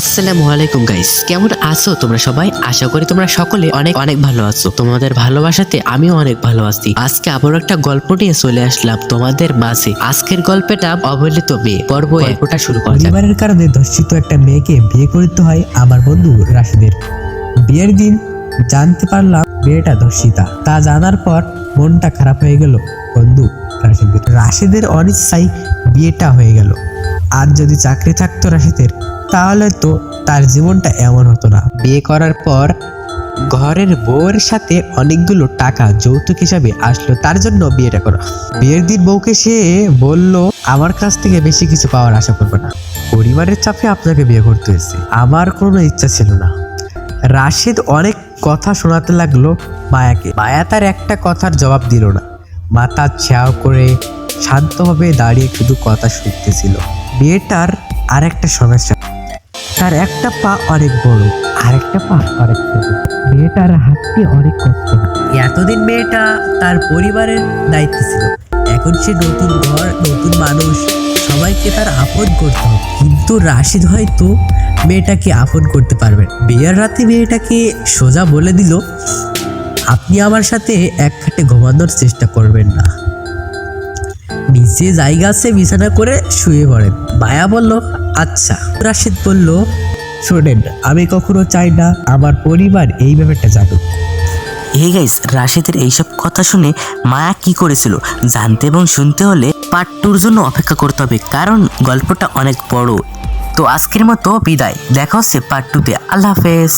আসসালামু আলাইকুম গাইস কেমন আছো তোমরা সবাই? আশা করি তোমরা সকলে অনেক অনেক ভালো আছো। তোমাদের ভালোবাসাতে আমিও অনেক ভালো আছি। আজকে আবারও একটা গল্প নিয়ে চলে আসলাম তোমাদের মাঝে। আজকের গল্পটা অবহেলিত মেয়ে। পর্ব গল্পটা শুরু করা পরিবারের কারণে ধর্ষিত একটা মেয়েকে বিয়ে করতে হয় আমার বন্ধু রাশিদের। বিয়ের দিন জানতে পারলাম মেয়েটা ধর্ষিতা। তা জানার পর মনটা খারাপ হয়ে গেল বন্ধু রাশিদের। রাশিদের অনিচ্ছাই বিয়েটা হয়ে গেল। আর যদি চাকরি থাকতো রাশিদের তাহলে তো তার জীবনটা এমন হতো না। বিয়ে করার পর ঘরের বউয়ের সাথে অনেকগুলো টাকা যৌতুক হিসাবে আসলো, তার জন্য বিয়েটা করা। বিয়ের দিন বউকে সে বলল, আমার কাছ থেকে বেশি কিছু পাওয়ার আশা করবে না। পরিবারের চাপে আপনাকে বিয়ে করতে হয়েছে। আমার কোনো ইচ্ছা ছিল না। রাশিদ অনেক কথা শোনাতে লাগল মায়াকে। মায়া তার একটা কথার জবাব দিল না। মাথা ছাও করে শান্তভাবে দাঁড়িয়ে শুধু কথা শুনতেছিল। বিয়েটার আর একটা সমস্যা। তার একটা পা অনেক বড় আর একটা পা অনেক ছোট। মেয়েটার হাঁটতে অনেক কষ্ট। এতদিন মেয়েটা তার পরিবারের দায়িত্ব ছিল। এখন সে নতুন ঘর, নতুন মানুষ, সবাইকে তার আপন করতে হবে। কিন্তু রাশিদ হয়তো মেয়েটাকে আপন করতে পারবেন বিয়ের রাতে মেয়েটাকে সোজা বলে দিল, আপনি আমার সাথে এক খাটে ঘুমানোর চেষ্টা করবেন না। নিচে জায়গা আছে, বিছানা করে শুয়ে পড়েন মায়া বলল আচ্ছা। রাশিদ বলল, শোনেন, আমি কখনো চাই না আমার পরিবার এই ব্যাপারটা জানুক। হে গাইস রাশেদের এইসব কথা শুনে মায়া কি করেছিল জানতে এবং শুনতে হলে পার্ট টুর জন্য অপেক্ষা করতে হবে, কারণ গল্পটা অনেক বড়। তো আজকের মতো বিদায়। দেখা হচ্ছে পার্ট টুতে আল্লাহ হাফেজ।